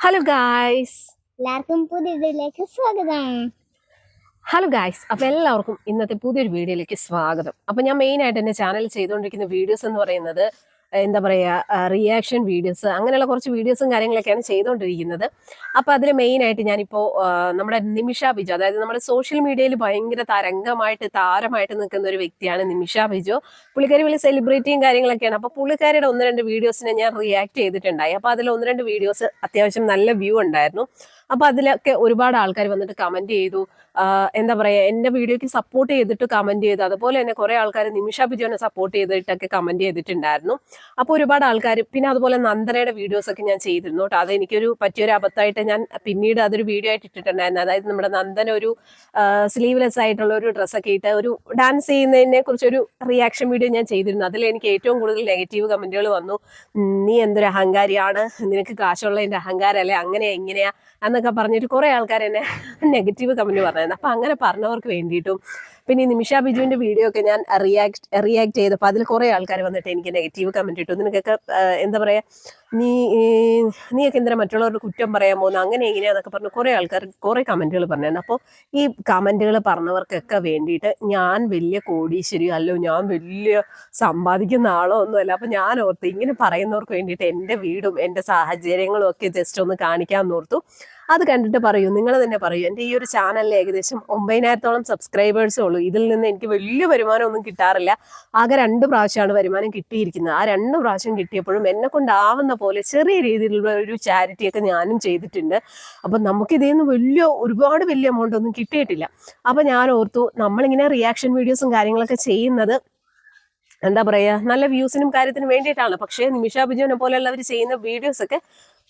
Hello guys എല്ലാവർക്കും പുതിയ വീഡിയോയിലേക്ക് സ്വാഗതം. ഹലോ ഗായ്സ് അപ്പൊ എല്ലാവർക്കും ഇന്നത്തെ പുതിയൊരു വീഡിയോയിലേക്ക് സ്വാഗതം. അപ്പൊ ഞാൻ മെയിൻ ആയിട്ട് എന്റെ ചാനൽ ചെയ്തുകൊണ്ടിരിക്കുന്ന വീഡിയോസ് എന്ന് പറയുന്നത് എന്താ പറയുക റിയാക്ഷൻ വീഡിയോസ് അങ്ങനെയുള്ള കുറച്ച് വീഡിയോസും കാര്യങ്ങളൊക്കെയാണ് ചെയ്തുകൊണ്ടിരിക്കുന്നത് അപ്പോൾ അതിൽ മെയിനായിട്ട് ഞാനിപ്പോൾ ഞാനിപ്പോ നമ്മുടെ നിമിഷ ബിജു അതായത് നമ്മുടെ സോഷ്യൽ മീഡിയയിൽ ഭയങ്കര തരംഗമായിട്ട് താരമായിട്ട് നിൽക്കുന്ന ഒരു വ്യക്തിയാണ് നിമിഷ ബിജു. പുള്ളിക്കാരി വലിയ സെലിബ്രിറ്റിയും കാര്യങ്ങളൊക്കെയാണ്. അപ്പോൾ പുള്ളിക്കാരിയുടെ ഒന്ന് രണ്ട് വീഡിയോസിനെ ഞാൻ റിയാക്ട് ചെയ്തിട്ടുണ്ടായി. അപ്പോൾ അതിൽ ഒന്ന് രണ്ട് വീഡിയോസ് അത്യാവശ്യം നല്ല വ്യൂ ഉണ്ടായിരുന്നു. അപ്പൊ അതിലൊക്കെ ഒരുപാട് ആൾക്കാർ വന്നിട്ട് കമന്റ് ചെയ്തു. എന്താ പറയാ എന്റെ വീഡിയോക്ക് സപ്പോർട്ട് ചെയ്തിട്ട് കമന്റ് ചെയ്തു. അതുപോലെ തന്നെ കുറെ ആൾക്കാർ നിമിഷ ബിജുവിനെ സപ്പോർട്ട് ചെയ്തിട്ടൊക്കെ കമന്റ് ചെയ്തിട്ടുണ്ടായിരുന്നു. അപ്പൊ ഒരുപാട് ആൾക്കാർ പിന്നെ അതുപോലെ നന്ദനയുടെ വീഡിയോസ് ഒക്കെ ഞാൻ ചെയ്തിരുന്നു കേട്ടോ. അത് എനിക്കൊരു പറ്റിയൊരു അബദ്ധമായിട്ട് ഞാൻ പിന്നീട് അതൊരു വീഡിയോ ആയിട്ട് ഇട്ടിട്ടുണ്ടായിരുന്നു. അതായത് നമ്മുടെ നന്ദന ഒരു സ്ലീവ്ലെസ് ആയിട്ടുള്ള ഒരു ഡ്രസ്സൊക്കെ ഇട്ട് ഒരു ഡാൻസ് ചെയ്യുന്നതിനെ കുറിച്ചൊരു റിയാക്ഷൻ വീഡിയോ ഞാൻ ചെയ്തിരുന്നു. അതിൽ എനിക്ക് ഏറ്റവും കൂടുതൽ നെഗറ്റീവ് കമന്റുകൾ വന്നു. നീ എന്തൊരു അഹങ്കാരിയാണ്. നിനക്ക് കാശുള്ള കാശുള്ളതിന്റെ അഹങ്കാരല്ലേ? അങ്ങനെയാ ഇങ്ങനെയാ. എന്നൊക്കെ പറഞ്ഞിട്ട് കുറെ ആൾക്കാർ എന്നെ നെഗറ്റീവ് കമന്റ് പറഞ്ഞായിരുന്നു അപ്പൊ അങ്ങനെ പറഞ്ഞവർക്ക് വേണ്ടിയിട്ടും പിന്നെ ഈ നിമിഷ ബിജുവിന്റെ വീഡിയോ ഒക്കെ ഞാൻ റിയാക്ട് റിയാക്ട് ചെയ്തപ്പോൾ അതിൽ കുറെ ആൾക്കാർ വന്നിട്ട് എനിക്ക് നെഗറ്റീവ് കമന്റ് ഇട്ടു. നിനക്കൊക്കെ എന്താ പറയാ നീ നീയൊക്കെ എന്തിനാ മറ്റുള്ളവരുടെ കുറ്റം പറയാൻ പോകുന്നു? അങ്ങനെ എങ്ങനെയാന്നൊക്കെ പറഞ്ഞു കുറെ ആൾക്കാർ കുറെ കമന്റുകൾ പറഞ്ഞു അപ്പോൾ ഈ കമന്റുകൾ പറഞ്ഞവർക്കൊക്കെ വേണ്ടിയിട്ട് ഞാൻ വലിയ കോടീശ്വരി അല്ലോ ഞാൻ വലിയ സമ്പാദിക്കുന്ന ആളോ ഒന്നുമല്ല. അപ്പൊ ഞാൻ ഓർത്തു ഇങ്ങനെ പറയുന്നവർക്ക് വേണ്ടിയിട്ട് എന്റെ വീടും എന്റെ സാഹചര്യങ്ങളും ഒക്കെ ജസ്റ്റ് ഒന്ന് കാണിക്കാൻ ഓർത്തു. അത് കണ്ടിട്ട് പറയൂ നിങ്ങൾ തന്നെ പറയൂ. എന്റെ ഈ ഒരു ചാനലിൽ ഏകദേശം ഒമ്പതിനായിരത്തോളം സബ്സ്ക്രൈബേഴ്സേ ഉള്ളൂ. ഇതിൽ നിന്ന് എനിക്ക് വലിയ വരുമാനം ഒന്നും കിട്ടാറില്ല. ആകെ രണ്ട് പ്രാവശ്യമാണ് വരുമാനം കിട്ടിയിരിക്കുന്നത്. ആ രണ്ട് പ്രാവശ്യം കിട്ടിയപ്പോഴും എന്നെ കൊണ്ടാവുന്ന പോലെ ചെറിയ രീതിയിലുള്ള ഒരു ചാരിറ്റിയൊക്കെ ഞാനും ചെയ്തിട്ടുണ്ട്. അപ്പം നമുക്ക് ഇതിൽ നിന്ന് വലിയ ഒരുപാട് വലിയ എമൗണ്ട് ഒന്നും കിട്ടിയിട്ടില്ല. അപ്പം ഞാൻ ഓർത്തു നമ്മളിങ്ങനെ റിയാക്ഷൻ വീഡിയോസും കാര്യങ്ങളൊക്കെ ചെയ്യുന്നത് എന്താ പറയാ നല്ല വ്യൂസിനും കാര്യത്തിനും വേണ്ടിയിട്ടാണ്. പക്ഷേ നിമിഷ ബിജുവിനെ പോലെയുള്ളവർ ചെയ്യുന്ന വീഡിയോസ് ഒക്കെ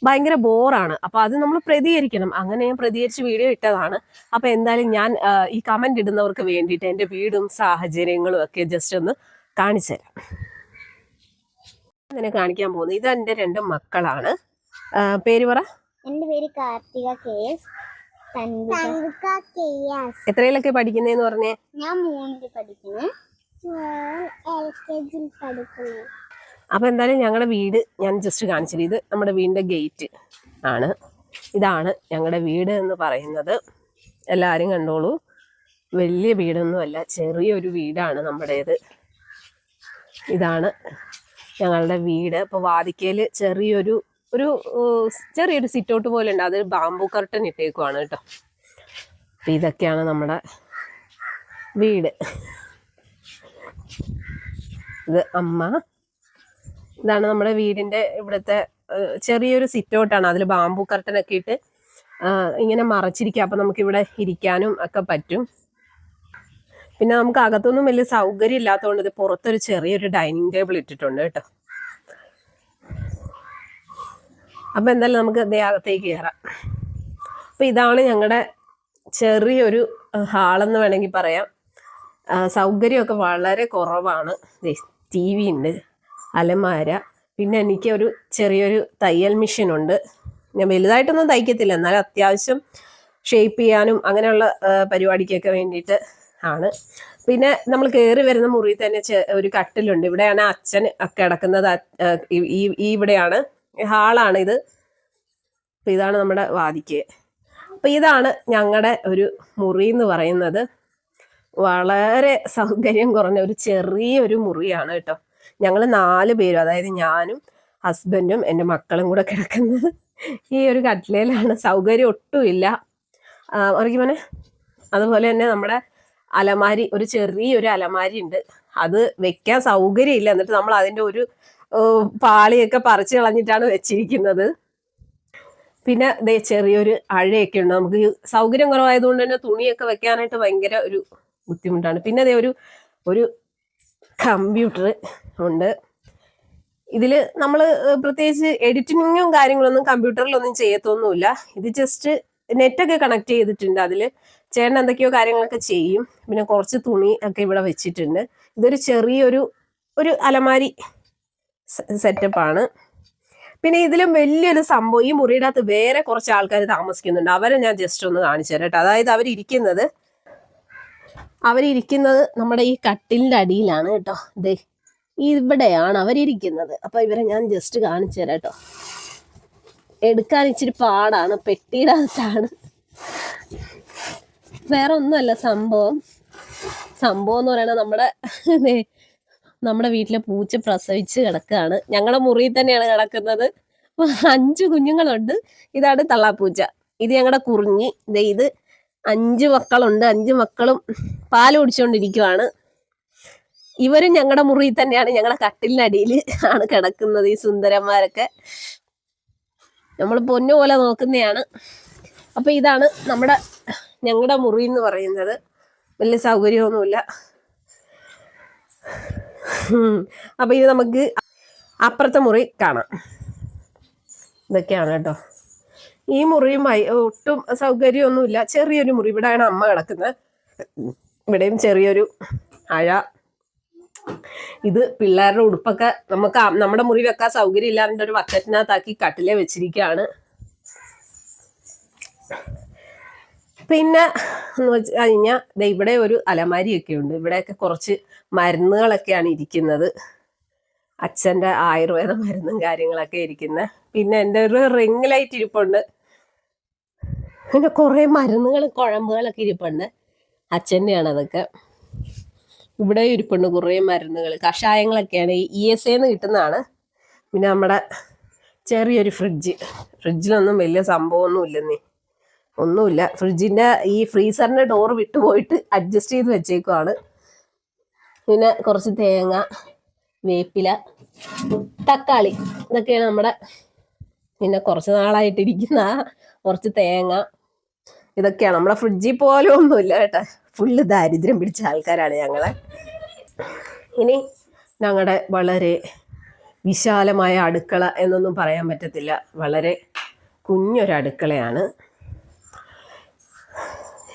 ഭയങ്കര ബോറാണ്. അപ്പൊ അത് നമ്മൾ പ്രതികരിക്കണം. അങ്ങനെ ഞാൻ പ്രതികരിച്ച് വീഡിയോ ഇട്ടതാണ്. അപ്പൊ എന്തായാലും ഞാൻ ഈ കമന്റ് ഇടുന്നവർക്ക് വേണ്ടിയിട്ട് എന്റെ വീടും സാഹചര്യങ്ങളും ഒക്കെ ജസ്റ്റ് ഒന്ന് കാണിച്ചു തരാം. അങ്ങനെ കാണിക്കാൻ പോകുന്നത്. ഇത് എന്റെ രണ്ട് മക്കളാണ്. പേര് പറ. എന്റെ പേര് കാർത്തിക കെ എസ്. എത്രയിലൊക്കെ പഠിക്കുന്നതെന്ന് പറഞ്ഞേ? ഞാൻ മൂന്നിൽ ജിയിൽ പഠിക്കുന്നു. അപ്പൊ എന്തായാലും ഞങ്ങളുടെ വീട് ഞാൻ ജസ്റ്റ് കാണിച്ചത് ഇത് നമ്മുടെ വീടിന്റെ ഗേറ്റ് ആണ്. ഇതാണ് ഞങ്ങളുടെ വീട് എന്ന് പറയുന്നത്. എല്ലാവരും കണ്ടോളൂ. വലിയ വീടൊന്നുമല്ല ചെറിയൊരു വീടാണ് നമ്മുടേത്. ഇതാണ് ഞങ്ങളുടെ വീട്. ഇപ്പോൾ വാതിക്കയിൽ ചെറിയൊരു ഒരു ചെറിയൊരു സിറ്റൗട്ട് പോലെ ഉണ്ട്. അത് ബാമ്പു കർട്ടൻ ഇട്ടേക്കുവാണ് കേട്ടോ. അപ്പം ഇതൊക്കെയാണ് നമ്മുടെ വീട്. ഇത് അമ്മ. ഇതാണ് നമ്മുടെ വീടിന്റെ ഇവിടുത്തെ ചെറിയൊരു സിറ്റൗട്ടാണ്. അതിൽ ബാമ്പു കർട്ടനൊക്കെ ഇട്ട് ഇങ്ങനെ മറച്ചിരിക്കുക അപ്പം നമുക്ക് ഇവിടെ ഇരിക്കാനും ഒക്കെ പറ്റും. പിന്നെ നമുക്ക് അകത്തൊന്നും വലിയ സൗകര്യം ഇല്ലാത്തതുകൊണ്ട് ഇത് പുറത്തൊരു ചെറിയൊരു ഡൈനിങ് ടേബിൾ ഇട്ടിട്ടുണ്ട് കേട്ടോ. അപ്പം എന്തായാലും നമുക്ക് ദേ അകത്തേക്ക് കയറാം അപ്പം ഇതാണ് ഞങ്ങളുടെ ചെറിയൊരു ഹാളെന്ന് വേണമെങ്കിൽ പറയാം. സൗകര്യമൊക്കെ വളരെ കുറവാണ്. ടി വി ഉണ്ട് അലമാര. പിന്നെ എനിക്ക് ഒരു ചെറിയൊരു തയ്യൽ മെഷീൻ ഉണ്ട് ഞാൻ വലുതായിട്ടൊന്നും തയ്ക്കത്തില്ല. എന്നാലും അത്യാവശ്യം ഷേപ്പ് ചെയ്യാനും അങ്ങനെയുള്ള പരിപാടിക്കൊക്കെ വേണ്ടിയിട്ട് ആണ്. പിന്നെ നമ്മൾ കയറി വരുന്ന മുറിയിൽ തന്നെ ഒരു കട്ടിലുണ്ട്. ഇവിടെയാണ് അച്ഛൻ കിടക്കുന്നത് ഈ ഇവിടെയാണ്. ഹാളാണ് ഇത്. അപ്പം ഇതാണ് നമ്മുടെ വാതിക്ക്. അപ്പം ഇതാണ് ഞങ്ങളുടെ ഒരു മുറി എന്ന് പറയുന്നത്. വളരെ സൗകര്യം കുറഞ്ഞ ഒരു ചെറിയൊരു മുറിയാണ് കേട്ടോ. ഞങ്ങൾ നാല് പേരും അതായത് ഞാനും ഹസ്ബൻഡും എന്റെ മക്കളും കൂടെ കിടക്കുന്നത് ഈ ഒരു കട്ടിലയിലാണ് സൗകര്യം ഒട്ടുമില്ല മോനെ. അതുപോലെ തന്നെ നമ്മുടെ അലമാരി ഒരു ചെറിയൊരു അലമാരി ഉണ്ട്. അത് വെക്കാൻ സൗകര്യമില്ല എന്നിട്ട് നമ്മൾ അതിന്റെ ഒരു പാളിയൊക്കെ പറിച്ചു കളഞ്ഞിട്ടാണ് വെച്ചിരിക്കുന്നത്. പിന്നെ ചെറിയൊരു അഴയൊക്കെ ഉണ്ട്. നമുക്ക് സൗകര്യം കുറവായതുകൊണ്ട് തന്നെ തുണിയൊക്കെ വെക്കാനായിട്ട് ഭയങ്കര ഒരു ബുദ്ധിമുട്ടാണ്. പിന്നെ അതേ ഒരു ഒരു കമ്പ്യൂട്ടർ ഉണ്ട്. ഇതിൽ നമ്മൾ പ്രത്യേകിച്ച് എഡിറ്റിങ്ങും കാര്യങ്ങളൊന്നും കമ്പ്യൂട്ടറിലൊന്നും ചെയ്യത്തൊന്നുമില്ല. ഇത് ജസ്റ്റ് നെറ്റൊക്കെ കണക്ട് ചെയ്തിട്ടുണ്ട്. അതിൽ ചേട്ടൻ എന്തൊക്കെയോ കാര്യങ്ങളൊക്കെ ചെയ്യും. പിന്നെ കുറച്ച് തുണി ഒക്കെ ഇവിടെ വെച്ചിട്ടുണ്ട്. ഇതൊരു ചെറിയൊരു ഒരു അലമാരി സെറ്റപ്പാണ് പിന്നെ ഇതിലും വലിയൊരു സംഭവം ഈ മുറിയുടെ അകത്ത് വേറെ കുറച്ച് ആൾക്കാർ താമസിക്കുന്നുണ്ട്. അവരെ ഞാൻ ജസ്റ്റ് ഒന്ന് കാണിച്ചു തരാം കേട്ടോ. അതായത് അവരിയ്ക്കുന്നത് അവരിയ്ക്കുന്നത് നമ്മുടെ ഈ കട്ടിലിന്റെ അടിയിലാണ് കേട്ടോ. ദേ ഇവിടെയാണ് അവരിരിക്കുന്നത്. അപ്പോൾ ഇവരെ ഞാൻ ജസ്റ്റ് കാണിച്ചു തരാം കേട്ടോ. എടുക്കാൻ ഇച്ചിരി പാടാണ് പെട്ടിയുടെ അകത്താണ്. വേറെ ഒന്നുമല്ല സംഭവം. സംഭവം എന്ന് പറയുന്നത് നമ്മുടെ നമ്മുടെ വീട്ടിലെ പൂച്ച പ്രസവിച്ച് കിടക്കുകയാണ്. ഞങ്ങളുടെ മുറിയിൽ തന്നെയാണ് കിടക്കുന്നത്. അഞ്ച് കുഞ്ഞുങ്ങളുണ്ട്. ഇതാണ് തള്ളാപ്പൂച്ച. ഇത് ഞങ്ങളുടെ കുറിഞ്ഞി ഇത് അഞ്ച് മക്കളുണ്ട്. അഞ്ച് മക്കളും പാൽ കുടിച്ചുകൊണ്ടിരിക്കുവാണ് ഇവരും ഞങ്ങളുടെ മുറിയിൽ തന്നെയാണ്. ഞങ്ങളുടെ കട്ടിലിനടിയിൽ ആണ് കിടക്കുന്നത് ഈ സുന്ദരന്മാരൊക്കെ. നമ്മൾ പൊന്നു പോലെ നോക്കുന്നതാണ് അപ്പൊ ഇതാണ് നമ്മുടെ ഞങ്ങളുടെ മുറി എന്ന് പറയുന്നത്. വലിയ സൗകര്യമൊന്നുമില്ല. അപ്പൊ ഇത് നമുക്ക് അപ്പുറത്തെ മുറി കാണാം. ഇതൊക്കെയാണ് കേട്ടോ. ഈ മുറിയുമായി ഒട്ടും സൗകര്യമൊന്നുമില്ല. ചെറിയൊരു മുറി. ഇവിടെയാണ് അമ്മ കിടക്കുന്നത്. ഇവിടെയും ചെറിയൊരു അഴ. ഇത് പിള്ളേരുടെ ഉടുപ്പൊക്കെ നമുക്ക് നമ്മുടെ മുറി വെക്കാൻ സൗകര്യം ഇല്ലാണ്ട് ഒരു ബക്കറ്റിനകത്താക്കി കട്ടിലെ വെച്ചിരിക്കുകയാണ്. പിന്നെ എന്ന് വെച്ച് കഴിഞ്ഞാൽ ഇവിടെ ഒരു അലമാരിയൊക്കെ ഉണ്ട്. ഇവിടെയൊക്കെ കുറച്ച് മരുന്നുകളൊക്കെയാണ് ഇരിക്കുന്നത്. അച്ഛന്റെ ആയുർവേദ മരുന്നും കാര്യങ്ങളൊക്കെ ഇരിക്കുന്നത് പിന്നെ എന്റെ ഒരു റിംഗ് ലൈറ്റ് ഇരിപ്പുണ്ട്. പിന്നെ കുറേ മരുന്നുകളും കുഴമ്പുകളൊക്കെ ഇരിപ്പുണ്ട്. അച്ഛന്റെയാണ് അതൊക്കെ ഇവിടെ ഇരിപ്പുണ്ട് കുറേ മരുന്നുകൾ കഷായങ്ങളൊക്കെയാണ് ഇ എസ് എന്ന് കിട്ടുന്നതാണ്. പിന്നെ നമ്മുടെ ചെറിയൊരു ഫ്രിഡ്ജ്. ഫ്രിഡ്ജിലൊന്നും വലിയ സംഭവമൊന്നും ഇല്ലെന്നേ. ഒന്നുമില്ല. ഫ്രിഡ്ജിന്റെ ഈ ഫ്രീസറിന്റെ ഡോർ വിട്ടുപോയിട്ട് അഡ്ജസ്റ്റ് ചെയ്ത് വെച്ചേക്കുവാണ്. പിന്നെ കുറച്ച് തേങ്ങ വേപ്പില തക്കാളി. ഇതൊക്കെയാണ് നമ്മുടെ പിന്നെ കുറച്ച് നാളായിട്ടിരിക്കുന്ന കുറച്ച് തേങ്ങ ഇതൊക്കെയാണ്. നമ്മളെ ഫ്രിഡ്ജിൽ പോലും ഒന്നുമില്ല കേട്ടോ. ഫുള്ള് ദാരിദ്ര്യം പിടിച്ച ആൾക്കാരാണ് ഞങ്ങളെ. ഇനി ഞങ്ങളുടെ വളരെ വിശാലമായ അടുക്കള എന്നൊന്നും പറയാൻ പറ്റത്തില്ല. വളരെ കുഞ്ഞൊരു അടുക്കളയാണ്.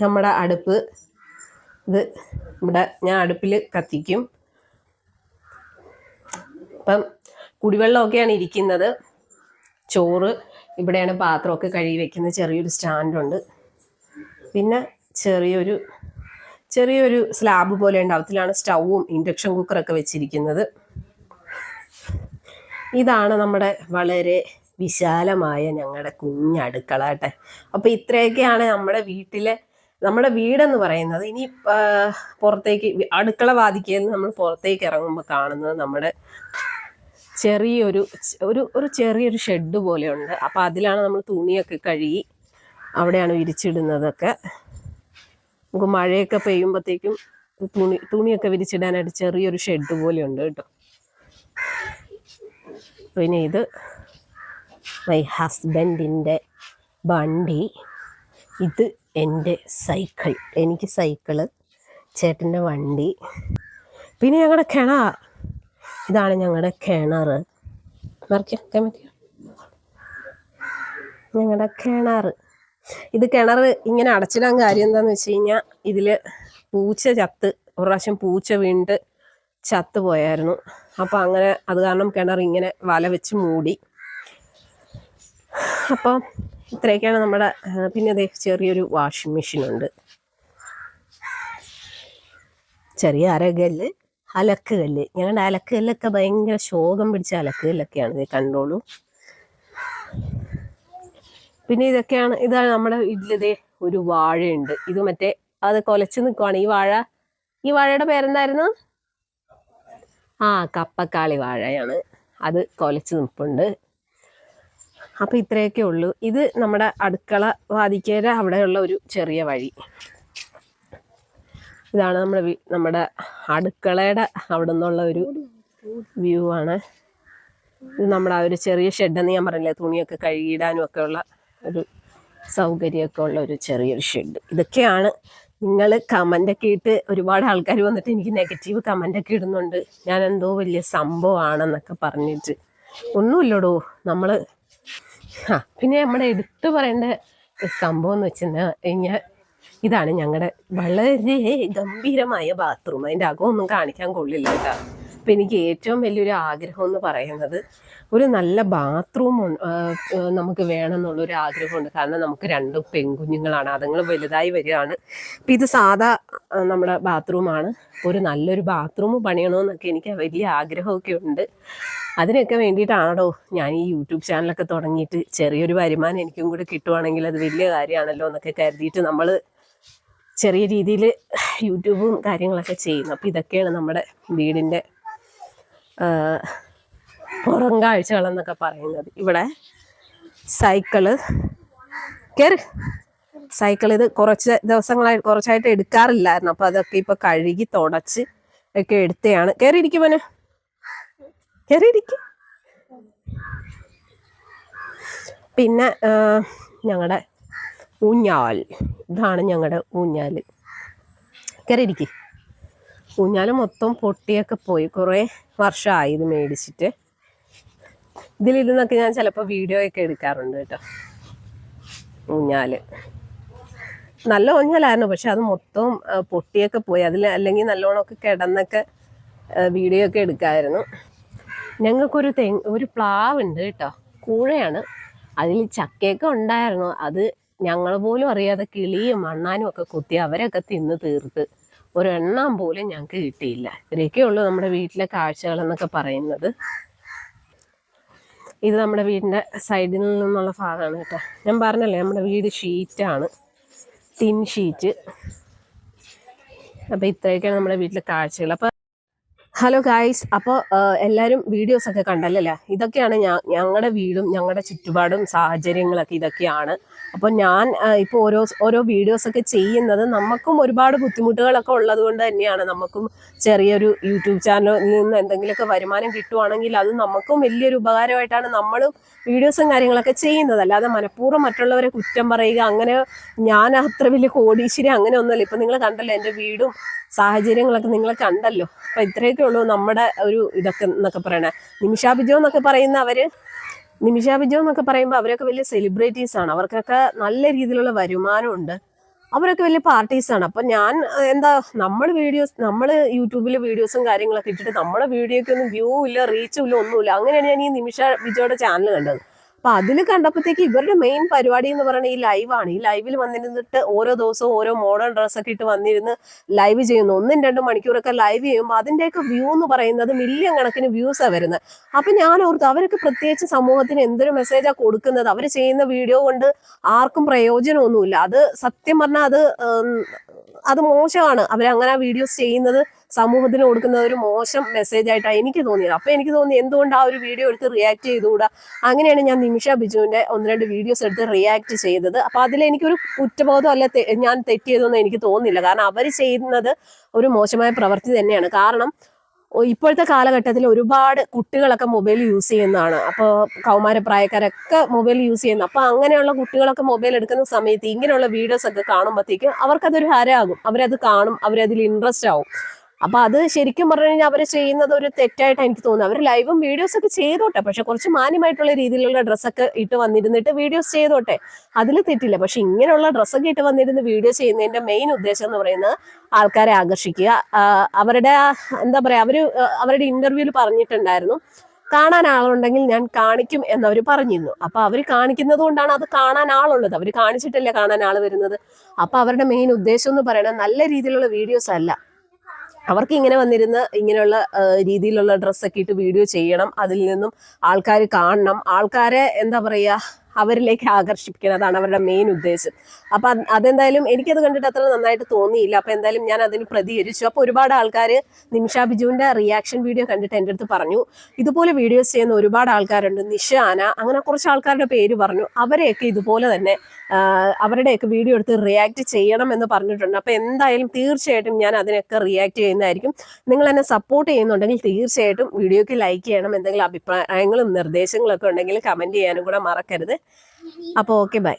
നമ്മുടെ അടുപ്പ് ഇത് ഇവിടെ ഞാൻ അടുപ്പിൽ കത്തിക്കും. ഇപ്പം കുടിവെള്ളമൊക്കെയാണ് ഇരിക്കുന്നത്. ചോറ് ഇവിടെയാണ് പാത്രമൊക്കെ കഴുകി വെക്കുന്നത്. ചെറിയൊരു സ്റ്റാൻഡുണ്ട്. പിന്നെ ചെറിയൊരു ചെറിയൊരു സ്ലാബ് പോലെ ഉണ്ട് അതിലാണ് സ്റ്റൗവും ഇൻഡക്ഷൻ കുക്കറൊക്കെ വെച്ചിരിക്കുന്നത്. ഇതാണ് നമ്മുടെ വളരെ വിശാലമായ ഞങ്ങളുടെ കുഞ്ഞടുക്കള കേട്ടെ. അപ്പോൾ ഇത്രയൊക്കെയാണ് നമ്മുടെ വീട്ടിലെ നമ്മുടെ വീടെന്ന് പറയുന്നത്. ഇനി പുറത്തേക്ക് അടുക്കള വാതിക്കൽ നമ്മൾ പുറത്തേക്ക് ഇറങ്ങുമ്പോൾ കാണുന്നത് നമ്മുടെ ചെറിയൊരു ഒരു ഒരു ചെറിയൊരു ഷെഡ് പോലെയുണ്ട്. അപ്പോൾ അതിലാണ് നമ്മൾ തുണിയൊക്കെ കഴുകി അവിടെയാണ് വിരിച്ചിടുന്നതൊക്കെ. നമുക്ക് മഴയൊക്കെ പെയ്യുമ്പോഴത്തേക്കും തുണി തുണിയൊക്കെ വിരിച്ചിടാനായിട്ട് ചെറിയൊരു ഷെഡ് പോലെ ഉണ്ട് കേട്ടോ പിന്നെ ഇത് മൈ ഹസ്ബൻഡിന്റെ വണ്ടി. ഇത് എന്റെ സൈക്കിൾ. എനിക്ക് സൈക്കിൾ ചേട്ടന്റെ വണ്ടി. പിന്നെ ഞങ്ങളുടെ കിണർ. ഇതാണ് ഞങ്ങളുടെ കിണർ. മറിക്കാം ഞങ്ങളുടെ കിണർ. ഇത് കിണർ ഇങ്ങനെ അടച്ചിടാൻ കാര്യം എന്താന്ന് വെച്ച് കഴിഞ്ഞാൽ ഇതിൽ പൂച്ച ചത്ത് ഒരു പ്രാവശ്യം പൂച്ച വീണ്ട് ചത്ത് പോയായിരുന്നു. അപ്പോൾ അങ്ങനെ അത് കാരണം കിണർ ഇങ്ങനെ വല വെച്ച് മൂടി. അപ്പം ഇത്രയൊക്കെയാണ് നമ്മുടെ പിന്നെ അതേ ചെറിയൊരു വാഷിംഗ് മെഷീൻ ഉണ്ട്. ചെറിയ അരകല്ല് അലക്കുകല്ല് ഞങ്ങളുടെ അലക്കുകല്ലൊക്കെ ഭയങ്കര ശോകം പിടിച്ച അലക്കുകല്ലൊക്കെയാണ് ഇത് കണ്ടോളൂ. പിന്നെ ഇതൊക്കെയാണ് ഇതാണ് നമ്മുടെ വീട്ടിലിതേ ഒരു വാഴയുണ്ട്. ഇത് മറ്റേ അത് കൊലച്ച് നിൽക്കുവാണ് ഈ വാഴ ഈ വാഴയുടെ പേരെന്തായിരുന്നു? ആ കപ്പക്കാളി വാഴയാണ്. അത് കൊലച്ച് നിൽപ്പുണ്ട് അപ്പം ഇത്രയൊക്കെ ഉള്ളൂ. ഇത് നമ്മുടെ അടുക്കള വാതിക്കേര അവിടെയുള്ള ഒരു ചെറിയ വഴി. ഇതാണ് നമ്മുടെ നമ്മുടെ അടുക്കളയുടെ അവിടെ നിന്നുള്ള ഒരു വ്യൂ ആണ്. ഇത് നമ്മുടെ ആ ഒരു ചെറിയ ഷെഡെന്ന് ഞാൻ പറഞ്ഞില്ലേ തുണിയൊക്കെ കഴുകിയിടാനും ഒക്കെ ഉള്ള ഒരു സൗകര്യമൊക്കെ ഉള്ള ഒരു ചെറിയൊരു ഷെഡ്. ഇതൊക്കെയാണ് നിങ്ങൾ കമന്റൊക്കെ ഇട്ട് ഒരുപാട് ആൾക്കാർ വന്നിട്ട് എനിക്ക് നെഗറ്റീവ് കമന്റൊക്കെ ഇടുന്നുണ്ട്. ഞാൻ എന്തോ വലിയ സംഭവമാണെന്നൊക്കെ പറഞ്ഞിട്ട്. ഒന്നുമില്ലടോ നമ്മൾ ആ പിന്നെ നമ്മുടെ എടുത്തു പറയേണ്ട സംഭവം എന്ന് വെച്ചാൽ കഴിഞ്ഞാൽ ഇതാണ് ഞങ്ങളുടെ വളരെ ഗംഭീരമായ ബാത്റൂം അതിന്റെ അകമൊന്നും കാണിക്കാൻ കൊള്ളില്ല കേട്ടോ. അപ്പം എനിക്ക് ഏറ്റവും വലിയൊരു ആഗ്രഹം എന്ന് പറയുന്നത് ഒരു നല്ല ബാത്റൂം നമുക്ക് വേണം എന്നുള്ളൊരു ആഗ്രഹമുണ്ട്. കാരണം നമുക്ക് രണ്ട് പെൺകുഞ്ഞുങ്ങളാണ്. അതുങ്ങൾ വലുതായി വരികയാണ്. അപ്പം ഇത് സാധാ നമ്മുടെ ബാത്റൂമാണ് ഒരു നല്ലൊരു ബാത്റൂം പണിയണമെന്നൊക്കെ എനിക്ക് വലിയ ആഗ്രഹമൊക്കെ ഉണ്ട്. അതിനൊക്കെ വേണ്ടിയിട്ടാണോ ഞാൻ ഈ യൂട്യൂബ് ചാനലൊക്കെ തുടങ്ങിയിട്ട് ചെറിയൊരു വരുമാനം എനിക്കും കൂടി കിട്ടുവാണെങ്കിൽ അത് വലിയ കാര്യമാണല്ലോ എന്നൊക്കെ കരുതിയിട്ട് നമ്മൾ ചെറിയ രീതിയിൽ യൂട്യൂബും കാര്യങ്ങളൊക്കെ ചെയ്യുന്നു. അപ്പോൾ ഇതൊക്കെയാണ് നമ്മുടെ വീടിന്റെ പുറം കാഴ്ചകളെന്നൊക്കെ പറയുന്നത്. ഇവിടെ സൈക്കിൾ. കയറി സൈക്കിൾ ഇത് കുറച്ച് ദിവസങ്ങളായി കുറച്ചായിട്ട് എടുക്കാറില്ലായിരുന്നു. അപ്പോൾ അതൊക്കെ ഇപ്പോൾ കഴുകി തുടച്ച് ഒക്കെ എടുത്തെയാണ്. കയറി ഇരിക്കും മോനെ. കയറി ഇരിക്കും പിന്നെ ഞങ്ങളുടെ ഊഞ്ഞാൽ. ഇതാണ് ഞങ്ങളുടെ ഊഞ്ഞാൽ. കയറി ഇരിക്കും ഊഞ്ഞാൽ മൊത്തം പൊട്ടിയൊക്കെ പോയി. കുറേ വർഷമായി ഇത് മേടിച്ചിട്ട്. ഇതിലിരുന്നൊക്കെ ഞാൻ ചിലപ്പോൾ വീഡിയോ ഒക്കെ എടുക്കാറുണ്ട് കേട്ടോ. ഊഞ്ഞാൽ നല്ല ഊഞ്ഞാലായിരുന്നു പക്ഷെ അത് മൊത്തം പൊട്ടിയൊക്കെ പോയി. അതിൽ അല്ലെങ്കിൽ നല്ലോണമൊക്കെ കിടന്നൊക്കെ വീഡിയോ ഒക്കെ എടുക്കാമായിരുന്നു ഞങ്ങൾക്കൊരു തെ ഒരു പ്ലാവ് ഉണ്ട് കേട്ടോ. കൂഴയാണ്. അതിൽ ചക്കയൊക്കെ ഉണ്ടായിരുന്നു. അത് ഞങ്ങൾ പോലും അറിയാതെ കിളിയും മണ്ണാനും ഒക്കെ കുത്തി അവരൊക്കെ തിന്ന് തീർത്ത്. ഒരെണ്ണം പോലും ഞങ്ങൾക്ക് കിട്ടിയില്ല. ഇത്രയൊക്കെ ഉള്ളൂ നമ്മുടെ വീട്ടിലെ കാഴ്ചകൾ എന്നൊക്കെ പറയുന്നത്. ഇത് നമ്മുടെ വീടിന്റെ സൈഡിൽ നിന്നുള്ള ഭാഗമാണ് കേട്ടോ. ഞാൻ പറഞ്ഞല്ലേ നമ്മുടെ വീട് ഷീറ്റാണ്. Tin sheet. അപ്പോൾ ഇത്രയൊക്കെയാണ് നമ്മുടെ വീട്ടിലെ കാഴ്ചകൾ. അപ്പോൾ ഹലോ ഗായ്സ് അപ്പോൾ എല്ലാവരും വീഡിയോസൊക്കെ കണ്ടല്ലേ? ഇതൊക്കെയാണ് ഞങ്ങളുടെ വീടും ഞങ്ങളുടെ ചുറ്റുപാടും സാഹചര്യങ്ങളൊക്കെ ഇതൊക്കെയാണ്. അപ്പോൾ ഞാൻ ഇപ്പോൾ ഓരോ ഓരോ വീഡിയോസ് ഒക്കെ ചെയ്യുന്നത് നമുക്കും ഒരുപാട് ബുദ്ധിമുട്ടുകളൊക്കെ ഉള്ളത് കൊണ്ട് തന്നെയാണ്. നമുക്കും ചെറിയൊരു യൂട്യൂബ് ചാനലിൽ നിന്ന് എന്തെങ്കിലുമൊക്കെ വരുമാനം കിട്ടുവാണെങ്കിൽ അത് നമുക്കും വലിയൊരു ഉപകാരമായിട്ടാണ് നമ്മളും വീഡിയോസും കാര്യങ്ങളൊക്കെ ചെയ്യുന്നത്. അല്ലാതെ മനഃപൂർവം മറ്റുള്ളവരെ കുറ്റം പറയുക അങ്ങനെ ഞാൻ അത്ര വലിയ കോടീശ്വരി അങ്ങനെ ഒന്നുമല്ല. ഇപ്പം നിങ്ങൾ കണ്ടല്ലോ എന്റെ വീടും സാഹചര്യങ്ങളൊക്കെ നിങ്ങൾ കണ്ടല്ലോ. അപ്പം ഇത്രയൊക്കെ ഉള്ളൂ നമ്മുടെ ഒരു ഇതൊക്കെ എന്നൊക്കെ പറയണേ. നിമിഷാബിജോ എന്നൊക്കെ പറയുന്ന അവർ നിമിഷ എന്നൊക്കെ പറയുമ്പോൾ അവരൊക്കെ വലിയ സെലിബ്രിറ്റീസ് ആണ്. അവർക്കൊക്കെ നല്ല രീതിയിലുള്ള വരുമാനമുണ്ട്. അവരൊക്കെ വലിയ പാർട്ടീസ് ആണ്. അപ്പം ഞാൻ എന്താ നമ്മൾ വീഡിയോസ് നമ്മൾ യൂട്യൂബിൽ വീഡിയോസും കാര്യങ്ങളൊക്കെ ഇട്ടിട്ട് നമ്മുടെ വീഡിയോക്ക് ഒന്നും വ്യൂ ഇല്ല റീച്ചും ഇല്ല ഒന്നുമില്ല അങ്ങനെയാണ് ഞാൻ ഈ നിമിഷ ബിജോയുടെ ചാനൽ കണ്ടത്. അപ്പൊ അതിന് കണ്ടപ്പോഴത്തേക്ക് ഇവരുടെ മെയിൻ പരിപാടി എന്ന് പറയുന്നത് ഈ ലൈവാണ് ഈ ലൈവിൽ വന്നിരുന്നിട്ട് ഓരോ ദിവസവും ഓരോ മോഡേൺ ഡ്രസ്സൊക്കെ ഇട്ട് വന്നിരുന്ന് ലൈവ് ചെയ്യുന്നു. ഒന്നും രണ്ടും മണിക്കൂറൊക്കെ ലൈവ് ചെയ്യുമ്പോൾ അതിന്റെയൊക്കെ വ്യൂ എന്ന് പറയുന്നത് മില്യൺ കണക്കിന് വ്യൂസാണ് വരുന്നത്. അപ്പൊ ഞാൻ ഓർത്തു അവരൊക്കെ പ്രത്യേകിച്ച് സമൂഹത്തിന് എന്തൊരു മെസ്സേജാണ് കൊടുക്കുന്നത്? അവർ ചെയ്യുന്ന വീഡിയോ കൊണ്ട് ആർക്കും പ്രയോജനമൊന്നുമില്ല. അത് സത്യം പറഞ്ഞാൽ അത് അത് മോശമാണ്. അവരങ്ങനെ വീഡിയോസ് ചെയ്യുന്നത് സമൂഹത്തിന് കൊടുക്കുന്ന ഒരു മോശം മെസ്സേജ് ആയിട്ടാണ് എനിക്ക് തോന്നിയത്. അപ്പൊ എനിക്ക് തോന്നി എന്തുകൊണ്ട് ആ ഒരു വീഡിയോ എടുത്ത് റിയാക്ട് ചെയ്തുകൂടാ? അങ്ങനെയാണ് ഞാൻ നിമിഷ ബിജുവിന്റെ ഒന്ന് രണ്ട് വീഡിയോസ് എടുത്ത് റിയാക്ട് ചെയ്തത്. അപ്പൊ അതിൽ എനിക്കൊരു കുറ്റബോധം അല്ല ഞാൻ തെറ്റിയതൊന്നും എനിക്ക് തോന്നുന്നില്ല കാരണം അവർ ചെയ്യുന്നത് ഒരു മോശമായ പ്രവൃത്തി തന്നെയാണ്. കാരണം ഇപ്പോഴത്തെ കാലഘട്ടത്തിൽ ഒരുപാട് കുട്ടികളൊക്കെ മൊബൈൽ യൂസ് ചെയ്യുന്നതാണ്. അപ്പോൾ കൗമാരപ്രായക്കാരൊക്കെ മൊബൈൽ യൂസ് ചെയ്യുന്നു അപ്പോൾ അങ്ങനെയുള്ള കുട്ടികളൊക്കെ മൊബൈൽ എടുക്കുന്ന സമയത്ത് ഇങ്ങനെയുള്ള വീഡിയോസ് ഒക്കെ കാണുമ്പോഴത്തേക്കും അവർക്കതൊരു ഹരമാകും അവരത് കാണും അവരതിൽ ഇൻട്രസ്റ്റ് ആവും. അപ്പൊ അത് ശരിക്കും പറഞ്ഞു കഴിഞ്ഞാൽ അവർ ചെയ്യുന്നത് ഒരു തെറ്റായിട്ട് എനിക്ക് തോന്നുന്നു അവർ ലൈവും വീഡിയോസ് ഒക്കെ ചെയ്തോട്ടെ. പക്ഷെ കുറച്ച് മാന്യമായിട്ടുള്ള രീതിയിലുള്ള ഡ്രസ്സൊക്കെ ഇട്ട് വന്നിരുന്നിട്ട് വീഡിയോസ് ചെയ്തോട്ടെ. അതിൽ തെറ്റില്ല. പക്ഷെ ഇങ്ങനെയുള്ള ഡ്രസ്സൊക്കെ ഇട്ട് വന്നിരുന്ന് വീഡിയോ ചെയ്യുന്നതിന്റെ മെയിൻ ഉദ്ദേശം എന്ന് പറയുന്നത് ആൾക്കാരെ ആകർഷിക്കുക. അവരുടെ എന്താ പറയാ അവർ അവരുടെ ഇന്റർവ്യൂവിൽ പറഞ്ഞിട്ടുണ്ടായിരുന്നു കാണാൻ ആളുണ്ടെങ്കിൽ ഞാൻ കാണിക്കും എന്നവർ പറഞ്ഞിരുന്നു. അപ്പൊ അവർ കാണിക്കുന്നത് കൊണ്ടാണ് അത് കാണാൻ ആളുള്ളത്. അവർ കാണിച്ചിട്ടല്ലേ കാണാൻ ആൾ വരുന്നത്. അപ്പൊ അവരുടെ മെയിൻ ഉദ്ദേശം എന്ന് പറയുന്നത് നല്ല രീതിയിലുള്ള വീഡിയോസ് അല്ല. അവർക്ക് ഇങ്ങനെ വന്നിരുന്ന് ഇങ്ങനെയുള്ള രീതിയിലുള്ള ഡ്രസ്സൊക്കെ ഇട്ട് വീഡിയോ ചെയ്യണം. അതിൽ നിന്നും ആൾക്കാർ കാണണം. ആൾക്കാരെ എന്താ പറയുക അവരിലേക്ക് ആകർഷിപ്പിക്കണം. അതാണ് അവരുടെ മെയിൻ ഉദ്ദേശം. അപ്പൊ അത് അതെന്തായാലും എനിക്കത് കണ്ടിട്ട് അത്ര നന്നായിട്ട് തോന്നിയില്ല. അപ്പൊ എന്തായാലും ഞാൻ അതിന് പ്രതികരിച്ചു. അപ്പൊ ഒരുപാട് ആൾക്കാർ നിമിഷ ബിജുവിന്റെ റിയാക്ഷൻ വീഡിയോ കണ്ടിട്ട് എന്റെ അടുത്ത് പറഞ്ഞു. ഇതുപോലെ വീഡിയോസ് ചെയ്യുന്ന ഒരുപാട് ആൾക്കാരുണ്ട്. നിഷാന അങ്ങനെ കുറച്ച് ആൾക്കാരുടെ പേര് പറഞ്ഞു. അവരെയൊക്കെ ഇതുപോലെ തന്നെ അവരുടെയൊക്കെ വീഡിയോ എടുത്ത് റിയാക്ട് ചെയ്യണം എന്ന് പറഞ്ഞിട്ടുണ്ട്. അപ്പൊ എന്തായാലും തീർച്ചയായിട്ടും ഞാൻ അതിനൊക്കെ റിയാക്ട് ചെയ്യുന്നതായിരിക്കും. നിങ്ങൾ എന്നെ സപ്പോർട്ട് ചെയ്യുന്നുണ്ടെങ്കിൽ തീർച്ചയായിട്ടും വീഡിയോക്ക് ലൈക്ക് ചെയ്യണം. എന്തെങ്കിലും അഭിപ്രായങ്ങളും നിർദ്ദേശങ്ങളൊക്കെ ഉണ്ടെങ്കിൽ കമന്റ് ചെയ്യാനും കൂടെ മറക്കരുത്. അപ്പോൾ ഓക്കെ ബൈ